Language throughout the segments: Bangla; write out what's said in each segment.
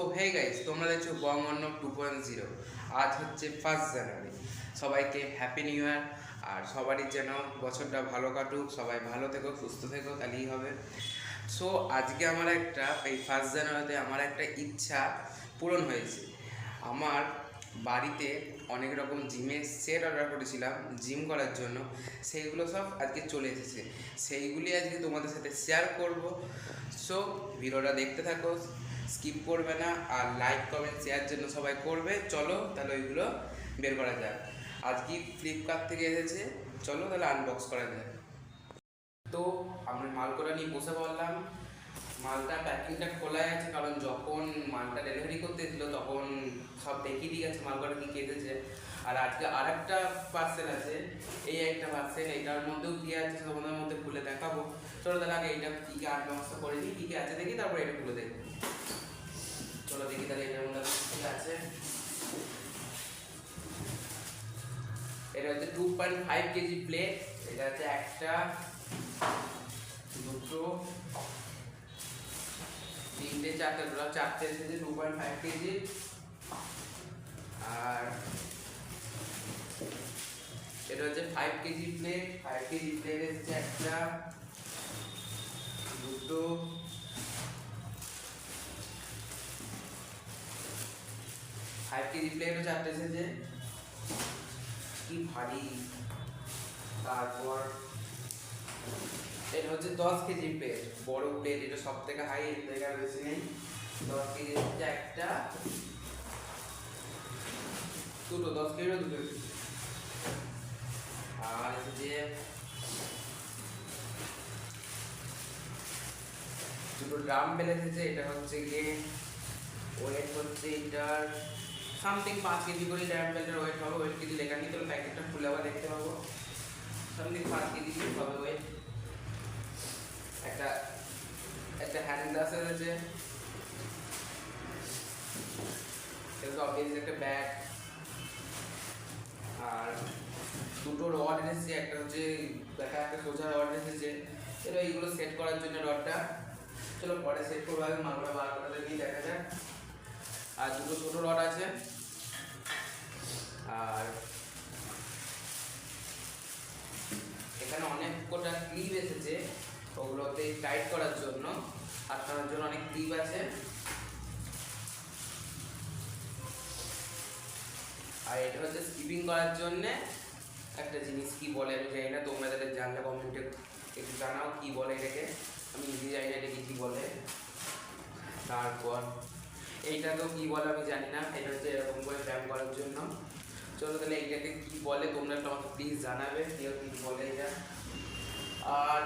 তো হে গাইস তোমরা দেখছ বঙ্গন্ন টু পয়েন্ট জিরো আজ হচ্ছে ফার্স্ট জানুয়ারি সবাইকে হ্যাপি নিউ ইয়ার আর সবারই যেন বছরটা ভালো কাটুক, সবাই ভালো থেকো, সুস্থ থেকো, তাহলেই হবে। সো আজকে আমার একটা, এই ফার্স্ট জানুয়ারিতে আমার একটা ইচ্ছা পূরণ হয়েছে। আমার বাড়িতে অনেক রকম জিমের সেট অর্ডার করেছিলাম জিম করার জন্য। সেইগুলো সব আজকে চলে এসেছে। সেইগুলি আজকে তোমাদের সাথে শেয়ার করব। সো ভিডিওটা দেখতে থাকো। স্কিপ করবে না আর লাইক, কমেন্ট, শেয়ার জন্য সবাই করবে। চলো তাহলে ওইগুলো বের করা যাক। আজকে ফ্লিপকার্ট থেকে এসেছে? চলো তাহলে আনবক্স করা যাক। তো আমরা মাল করা নিয়ে বসে পড়লাম। মালটা প্যাকিংটা খোলাই আছে, কারণ যখন মালটা ডেলিভারি করতে ছিল তখন সব দেখিয়ে দিয়ে গেছে মাল কটা কি কেটেছে আর আজকে আর একটা পার্সেল আছে। এই একটা পার্সেল এইটার মধ্যেও কি আছে তোমাদের মধ্যে খুলে দেখাবো। চলো তাহলে আগে এইটা কি কি আনবক্স করে নিই, কী কী আছে দেখি, তারপরে এটা খুলে দেখব। চলো দেখি তাহলে এটার মধ্যে কি আছে। এটা হচ্ছে two point five kg plate এটা হচ্ছে একটা, দুটো, তিনটে, চারটে টোটাল চারটে এসেছে টু পয়েন্ট ফাইভ কেজি আর এটা হচ্ছে five kg plate five kg plate এসেছে একটা, দুটো কেজি প্লেটও চারটে এসেছে। কি ভারী। তারপর এটা হচ্ছে দশ কেজি প্লেট বড় প্লেট এটা সব থেকে হাই এর থেকে বেশি নেই দশ কেজি হচ্ছে একটা দুটো, দশ কেজিও দুটো এসেছে। আর হচ্ছে দুটো ড্রাম বেল এসেছে। এটা হচ্ছে গিয়ে ওয়েট হচ্ছে এটার সামথিং পাঁচ কেজি করে ড্রাম বেলটার ওয়েট হবে ওয়েট কেজি লেখা নেই তাহলে প্যাকেটটা খুলে আবার দেখতে পাবো। সামথিং পাঁচ কেজি হবে ওয়েট একটা একটা হ্যান্ড গ্লাস আছে অবভিয়াসলি একটা ব্যাগ আর দুটো রড এসেছে একটা হচ্ছে দেখা একটা সোজা রড এসেছে এবার এইগুলো সেট করার জন্য রডটা চলো পরে সেট করব, আগে মালগুলো বার করে নিয়ে দেখা যাক। আর দুটো ছোট রড আছে। আর এখানে অনেক কটা ক্লিপ এসেছে ওগুলোতে টাইট করার জন্য আটকানোর জন্য অনেক ক্লিপ আছে। আর এটা হচ্ছে স্কিপিং করার জন্য একটা জিনিস কি বলে আমি জানি না, তোমরা যাদের জানলে কমেন্টে একটু জানাও কি বলে এটাকে। আমি নিজে জানি না এটাকে কি বলে। তারপর এইটা তো কি বলে আমি জানি না, এটা হচ্ছে এরকম করে ব্যায়াম করার জন্য। চলো তাহলে এইটাকে কি বলে? তোমরা একটু আমাকে প্লিজ জানাবে, কেউ কি বলে এটা আর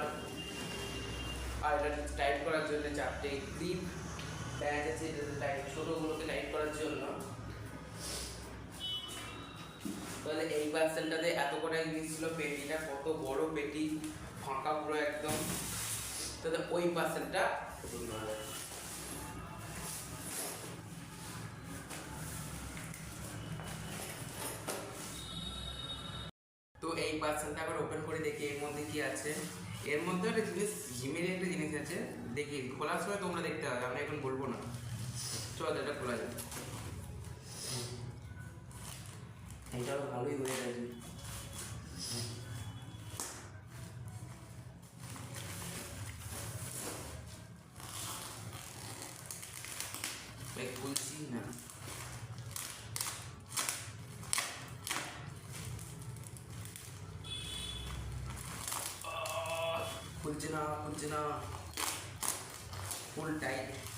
আর এটা টাইপ করার জন্য চারটে ক্লিপ ব্যাগ আছে এটাতে টাইপ ছোটোগুলোকে টাইপ করার জন্য। তাহলে এই পার্সেলটাতে এত কটা জিনিস ছিল, পেটিটা কত বড়, পেটি ফাঁকা পুরো একদম। তাহলে ওই পার্সেলটা এই পার্সেলটা আবার ওপেন করে দেখি, এর মধ্যে কি আছে। এর মধ্যে একটা জিনিস, জিমের একটা জিনিস আছে। দেখি, খোলার সময় তোমরা দেখতে হবে আমি এখন বলব না। চল, এটা খোলা যাবে এটাও ভালোই হয়ে গেছে এই খুলছি না আহ, খুলছে না খুলছে না ফুল টাইট বড়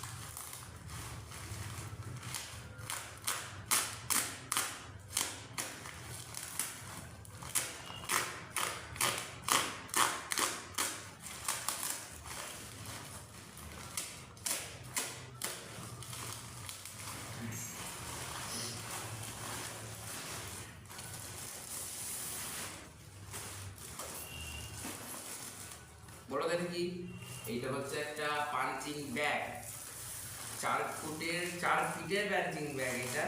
কি এইটা হচ্ছে একটা পাঞ্চিং ব্যাগ চার ফুটের, চার ফিটের পাঞ্চিং ব্যাগ এটা।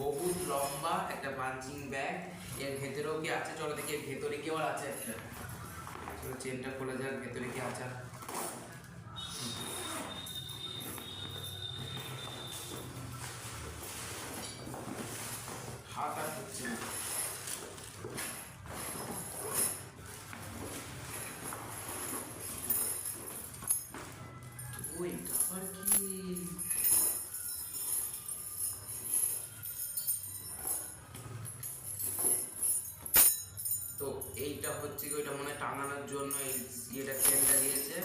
বহুত লম্বা একটা পাঞ্চিং ব্যাগ এর ভেতরেও কি আছে? চলো দেখি ভেতরে কি আছে একটা। চেনটা খোলা যাক, ভেতরে কি আছে হাত আর হচ্ছে না ওই আবার তো এইটা হচ্ছে কি, ওইটা মনে টাঙানোর জন্য ইয়েটা চেনটা দিয়েছে।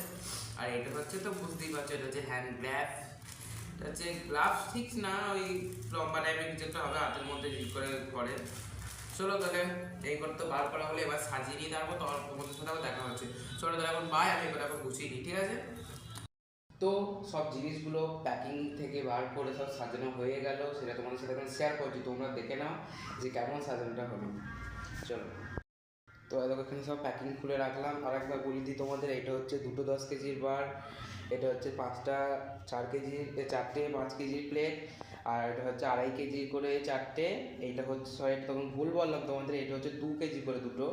আর এটা হচ্ছে তো বুঝতেই পারছ, এটা হচ্ছে হ্যান্ড গ্লাভ এটা হচ্ছে গ্লাভস ঠিক না, ওই লম্বা টাইপের কিছু একটা হবে হাতের মধ্যে করে করে চলো তাহলে এই করে তো বার করা হলে এবার সাজিয়ে নিয়ে তারপর তোমার তোমাদের সাথে দেখা হচ্ছে। চলো তাহলে এখন বাই আমি এবার এখন গুছিয়ে নিই, ঠিক আছে? তো সব জিনিসগুলো প্যাকিং থেকে বার করে সব সাজানো হয়ে গেল, সেটা তোমাদের সাথে এখন শেয়ার করছি, তোমরা দেখে নাও যে কেমন সাজানোটা হলো। চলো। তো দেখো, এখানে সব প্যাকিং খুলে রাখলাম। আর একবার বলে দিই তোমাদের, এটা হচ্ছে দুটো দশ কেজির বার, এটা হচ্ছে পাঁচটা চার কেজির চারটে পাঁচ কেজির প্লেট আর এটা হচ্ছে আড়াই কেজি করে চারটে, এইটা হচ্ছে সরি তখন ভুল বললাম তোমাদের, এটা হচ্ছে দু কেজি করে দুটো।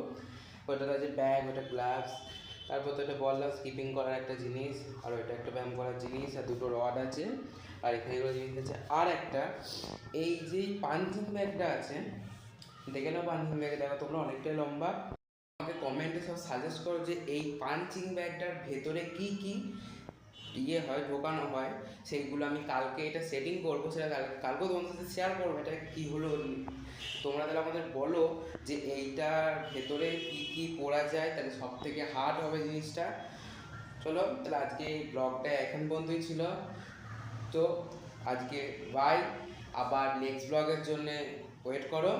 ওটা হচ্ছে ব্যাগ ওটা গ্লাভস তারপর তো এটা বললাম স্কিপিং করার একটা জিনিস, আর এটা একটা ব্যায়াম করার জিনিস, আর দুটো রড আছে, আর এখানে এগুলো জিনিস আছে। আর একটা, এই যে পাঞ্চিং ব্যাগটা আছে, দেখে নাও পাঞ্চিং ব্যাগে, দেখো তোমরা অনেকটাই লম্বা। আমাকে কমেন্টে সব সাজেস্ট করো যে এই পাঞ্চিং ব্যাগটার ভেতরে কি কি ইয়ে হয়, ঢোকানো হয় সেইগুলো আমি কালকে এটা সেটিং করব, সেটা কালকে কালকেও তোমাদের সাথে শেয়ার করব, এটা কী হলো? তোমরা তাহলে আমাদের বলো যে এইটার ভেতরে কী কী পড়া যায়, তাহলে সব থেকে হার্ড হবে জিনিসটা। চলো, তাহলে আজকে এই ব্লগটা এখন পর্যন্তই ছিল। তো আজকে বাই আবার নেক্সট ব্লগের জন্যে ওয়েট করো।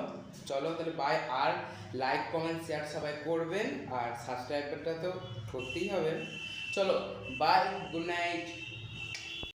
চলো, তাহলে বাই আর লাইক কমেন্ট শেয়ার সবাই করবেন, আর সাবস্ক্রাইবারটা তো করতেই হবে। চলো বাই গুড নাইট